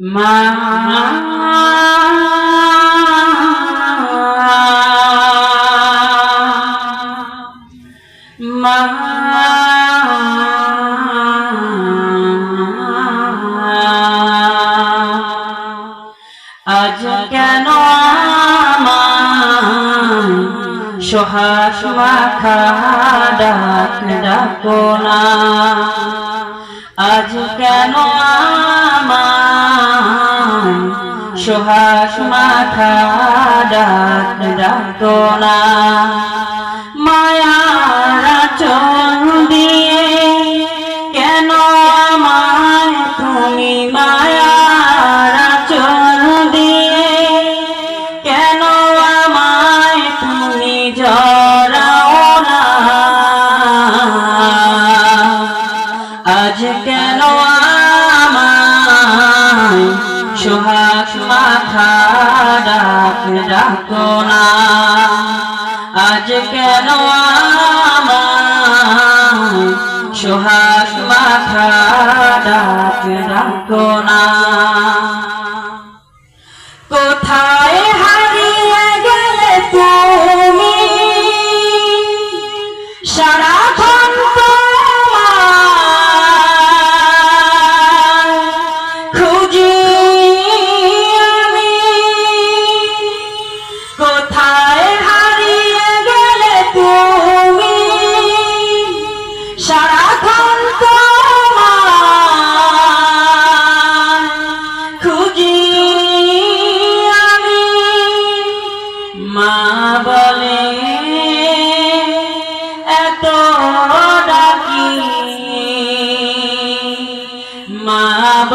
মা মা আজ কেন সোহাস মাখা ডাক ডাকো না? আজ কেন সোহাস মাথা ডাক ডাকো না মায়ারা চোখ দিয়ে কেন আমায় তুমি মায়ারা চোখ দিয়ে কেন আমায় তুমি জড়াও না? আজ কেন সোহাগ মাথা ডাক ডাকো না। আজ কেন সোহাগ মাথা ডাক ডাকো না? কোথায় হারিয়ে গেলে তুমি? সারাক্ষণ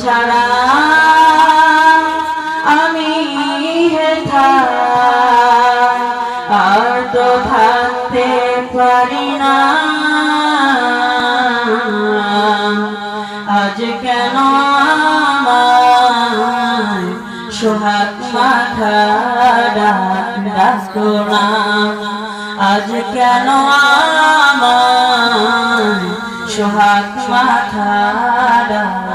ছাড়া আমি হেথা আর তো থাকতে পারি না। আজ কেন সোহাগ মাথা ডাক না? আজ কেন আমায় সোহাগ মাথা ডাক